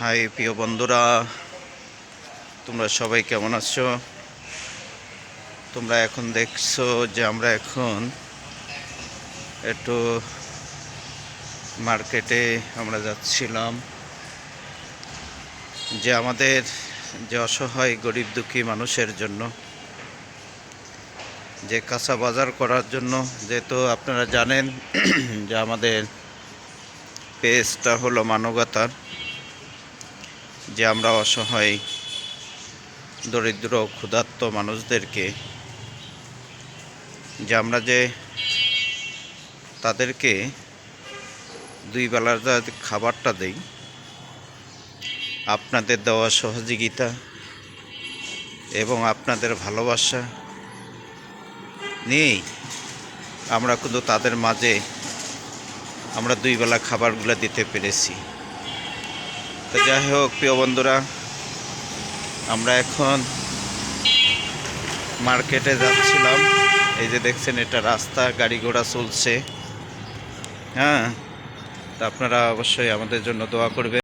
High, প্রিয় বন্ধুরা, তোমরা সবাই কেমন আছো? তোমরা এখন দেখছ যে আমরা এখন একটু মার্কেটে আমরা যাচ্ছিলাম যে আমাদের যে অসহায়, গরিব, দুঃখী মানুষের জন্য, যে কাঁচা বাজার করার জন্য, যেহেতু আপনারা জানেন যে আমাদের পেজটা হলো মানবতার। যে আমরা অসহায়, দরিদ্র, ক্ষুধার্ত মানুষদেরকে, যে আমরা যে তাদেরকে দুই বেলার খাবারটা দেই, আপনাদের দেওয়া সহযোগিতা এবং আপনাদের ভালোবাসা নিয়েই আমরা কিন্তু তাদের মাঝে আমরা দুই বেলা খাবারগুলো দিতে পেরেছি। তো যাই হোক, প্রিয় বন্ধুরা, আমরা এখন মার্কেটে যাচ্ছিলাম। এই যে দেখছেন, এটা রাস্তা, গাড়ি ঘোড়া চলছে। হ্যাঁ তা আপনারা অবশ্যই আমাদের জন্য দোয়া করবেন।